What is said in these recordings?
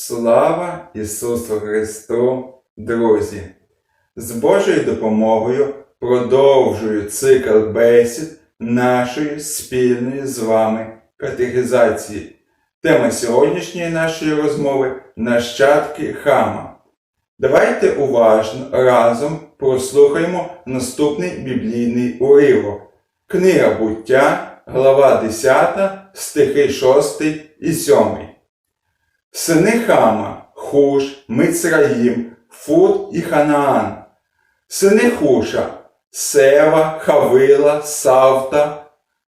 Слава Ісусу Христу, друзі! З Божою допомогою продовжую цикл бесід нашої спільної з вами катехізації. Тема сьогоднішньої нашої розмови нащадки Хама. Давайте уважно разом прослухаємо наступний біблійний уривок. Книга буття, глава 10, стихи 6 і 7. Сини Хама, Хуш, Мицраїм, Фут і Ханаан. Сини Хуша, Сева, Хавила, Савта,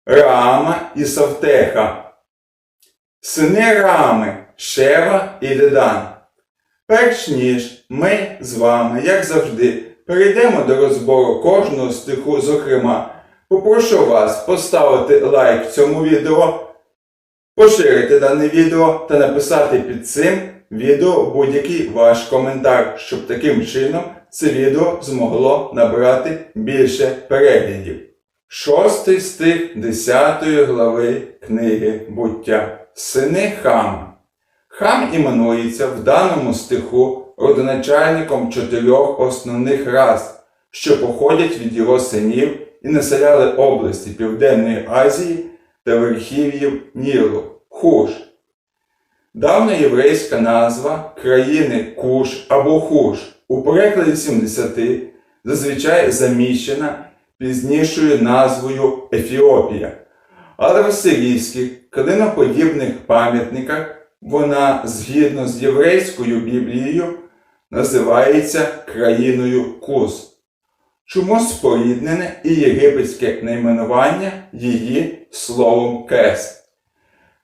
Рама і Савтеха. Сини Рами, Шева і Дедан. Перш ніж ми з вами, як завжди, перейдемо до розбору кожного стиху, зокрема, попрошу вас поставити лайк цьому відео, поширити дане відео та написати під цим відео будь-який ваш коментар, щоб таким чином це відео змогло набрати більше переглядів. Шостий стих 10 глави книги буття. Сини Хама. Хам іменується в даному стиху родоначальником чотирьох основних рас, що походять від його синів і населяли області Південної Азії та верхів'їв Нілу Хуш. Давня єврейська назва країни Куш або Хуш у перекладі 70 зазвичай заміщена пізнішою назвою Ефіопія. Але в сирійських клиноподібних пам'ятниках вона згідно з єврейською Біблією називається країною Кус. Чому споріднене і єгипетське найменування її словом Кес.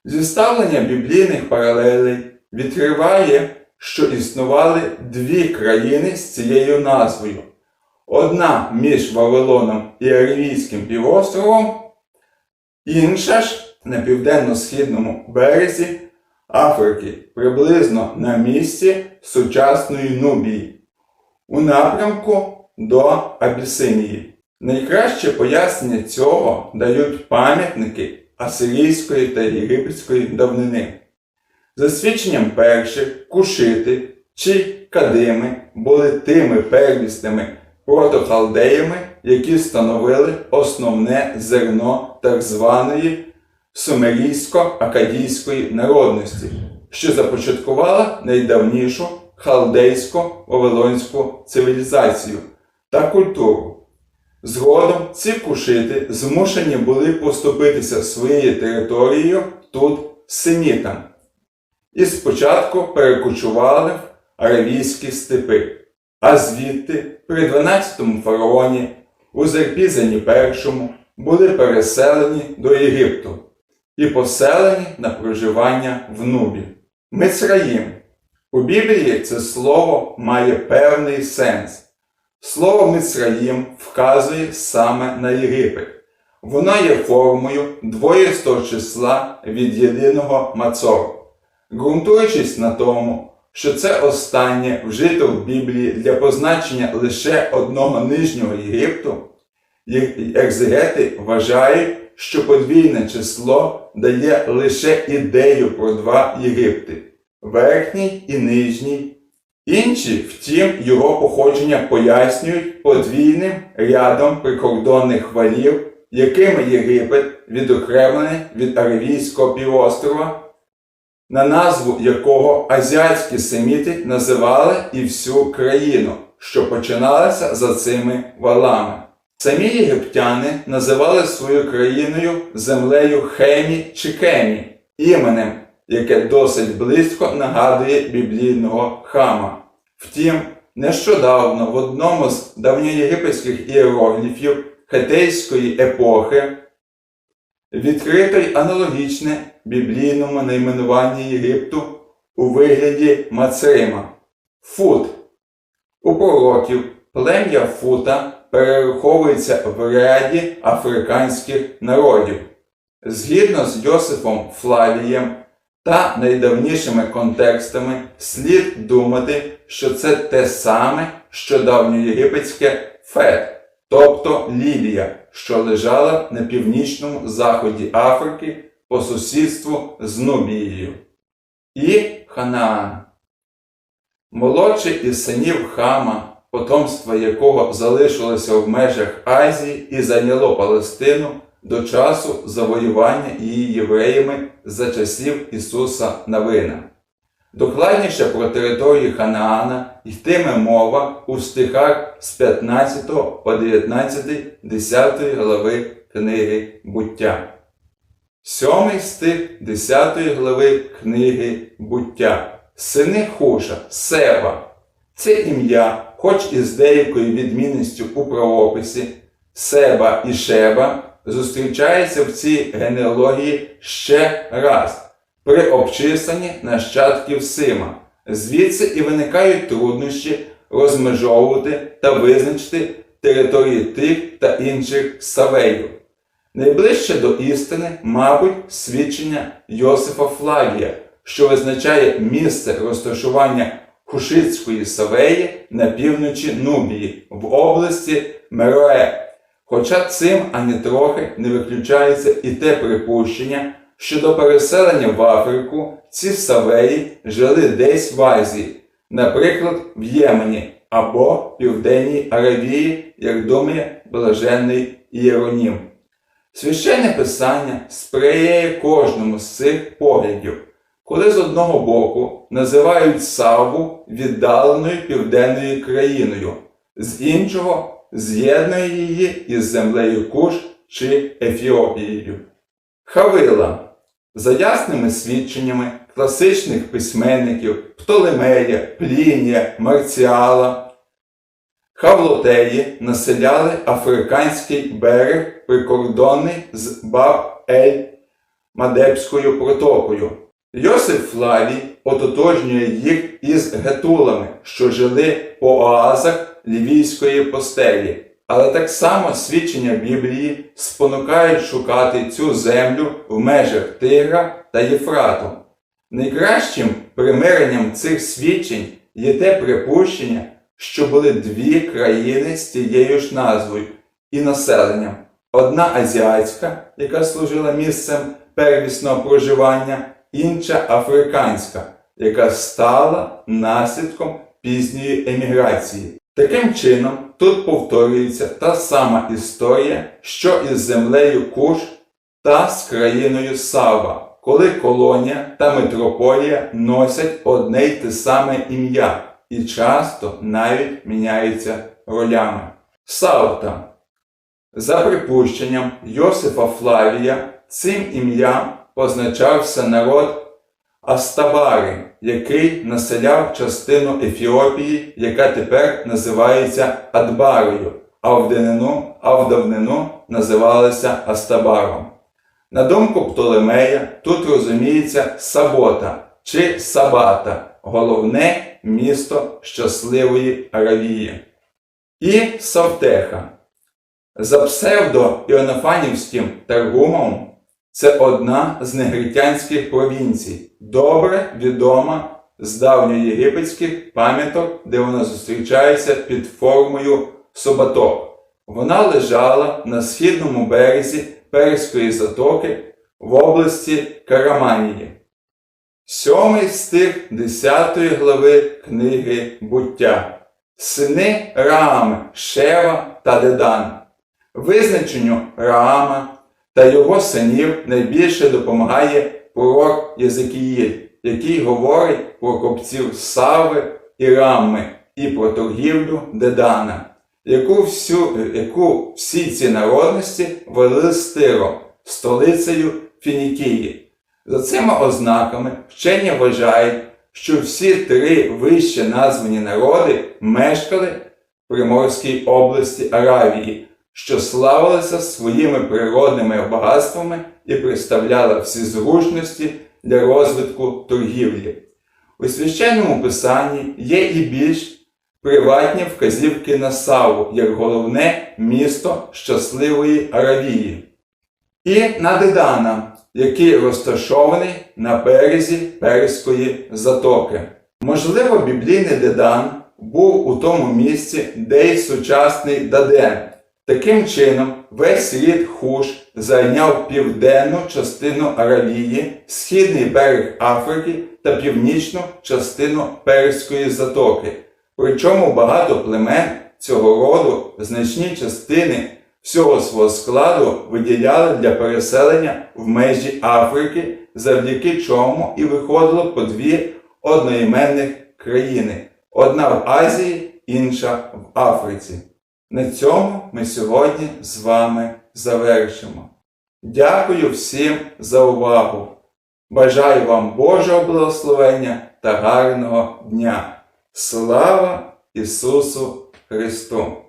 Зіставлення біблійних паралелей відкриває, що існували дві країни з цією назвою. Одна між Вавилоном і Аравійським півостровом, інша ж на південно-східному березі Африки, приблизно на місці сучасної Нубії, у напрямку до Абісинії. Найкраще пояснення цього дають пам'ятники асирійської та єгипетської давнини. За свідченням перших, кушити чи кадими були тими первісними протохалдеями, які становили основне зерно так званої сумерійсько-акадійської народності, що започаткувала найдавнішу халдейсько-вавилонську цивілізацію та культуру. Згодом ці кушити змушені були поступитися своєю територією тут семітам, і спочатку перекочували в аравійські степи, а звідти при 12-му фараоні у Зерпізані І були переселені до Єгипту і поселені на проживання в Нубі. Мицраїм. У Біблії це слово має певний сенс. Слово Мицраїм вказує саме на Єгипет. Воно є формою двоїстого числа від єдиного мацору. Ґрунтуючись на тому, що це останнє вжито в Біблії для позначення лише одного нижнього Єгипту, екзегети вважають, що подвійне число дає лише ідею про два Єгипти верхній і нижній. Інші, втім, його походження пояснюють подвійним рядом прикордонних валів, якими Єгипет відокремлений від Аравійського півострова, на назву якого азіатські семіти називали і всю країну, що починалася за цими валами. Самі єгиптяни називали свою країною землею Хемі чи Кемі, іменем, яке досить близько нагадує біблійного хама. Втім, нещодавно в одному з давньоєгипетських іерогліфів хетейської епохи відкрито й аналогічне біблійному найменуванні Єгипту у вигляді Мацрима Фут. У пророків плем'я Фута перераховується в ряді африканських народів. Згідно з Йосифом Флавієм та найдавнішими контекстами, слід думати, що це те саме, що давньоєгипетське Фет, тобто Лівія, що лежала на північному заході Африки по сусідству з Нубією. І Ханаан. Молодший із синів Хама, потомство якого залишилося в межах Азії і зайняло Палестину до часу завоювання її євреями за часів Ісуса Навина. Докладніше про територію Ханаана йтиме мова у стихах з 15 по 19, 10 глави книги Буття. Сьомий стих 10 глави книги Буття. Сини Хуша, Сева. Це ім'я, хоч і з деякою відмінністю у правописі, Себа і Шеба, зустрічається в цій генеалогії ще раз при обчисленні нащадків Сима. Звідси і виникають труднощі розмежовувати та визначити території тих та інших Савеїв. Найближче до істини, мабуть, свідчення Йосифа Флавія, що визначає місце розташування Хушицької Савеї на півночі Нубії в області Мерое. Хоча цим ані трохи не виключається і те припущення, що до переселення в Африку ці Савеї жили десь в Азії, наприклад, в Ємені або Південній Аравії, як думає блаженний Ієронім. Священне писання сприяє кожному з цих поглядів, коли з одного боку називають Саву віддаленою південною країною, з іншого з'єднує її із землею Куш чи Ефіопією. Хавила за ясними свідченнями класичних письменників Птолемея, Плінія, Марціала, Хавлотеї населяли африканський берег прикордонний з Баб-Ель Мадебською протокою. Йосиф Флавій ототожнює їх із гетулами, що жили по оазах Лівійської постелі. Але так само свідчення Біблії спонукають шукати цю землю в межах Тигра та Єфрату. Найкращим примиренням цих свідчень є те припущення, що були дві країни з тією ж назвою і населенням. Одна азіатська, яка служила місцем первісного проживання, інша африканська, яка стала наслідком пізньої еміграції. Таким чином, тут повторюється та сама історія, що із землею Куш та з країною Сава, коли колонія та митрополія носять одне й те саме ім'я і часто навіть міняються ролями. Савта. За припущенням Йосифа Флавія, цим ім'ям позначався народ Астабари, який населяв частину Ефіопії, яка тепер називається Адбарою, а в давнину, а в давнину називалася Астабаром. На думку Птолемея, тут розуміється Сабота чи Сабата, головне місто щасливої Аравії. І Савтеха. За псевдо-іонафанівським таргумом це одна з негритянських провінцій, добре відома з давньоєгипетських пам'яток, де вона зустрічається під формою собаток. Вона лежала на східному березі Перської затоки в області Караманії. Сьомий стих 10 глави книги Буття. Сини Раами, Шева та Дедан. Визначенню Раама та його синів найбільше допомагає пророк Єзекіїль, який говорить про копців Сави і Рамми і про торгівлю Дедана, яку, всю, яку всі ці народності вели з Тиром, столицею Фінікії. За цими ознаками вчені вважають, що всі три вище названі народи мешкали в Приморській області Аравії, що славилася своїми природними багатствами і представляла всі зручності для розвитку торгівлі. У священному писанні є і більш приватні вказівки на Саву як головне місто щасливої Аравії. І на Дедана, який розташований на березі Перської затоки. Можливо, біблійний Дедан був у тому місці, де й сучасний Даден, Таким чином, весь рід Хуш зайняв південну частину Аравії, східний берег Африки та північну частину Перської затоки. Причому багато племен цього роду значні частини всього свого складу виділяли для переселення в межі Африки, завдяки чому і виходило по дві одноіменних країни: одна в Азії, інша в Африці. На цьому ми сьогодні з вами завершимо. Дякую всім за увагу. Бажаю вам Божого благословення та гарного дня. Слава Ісусу Христу!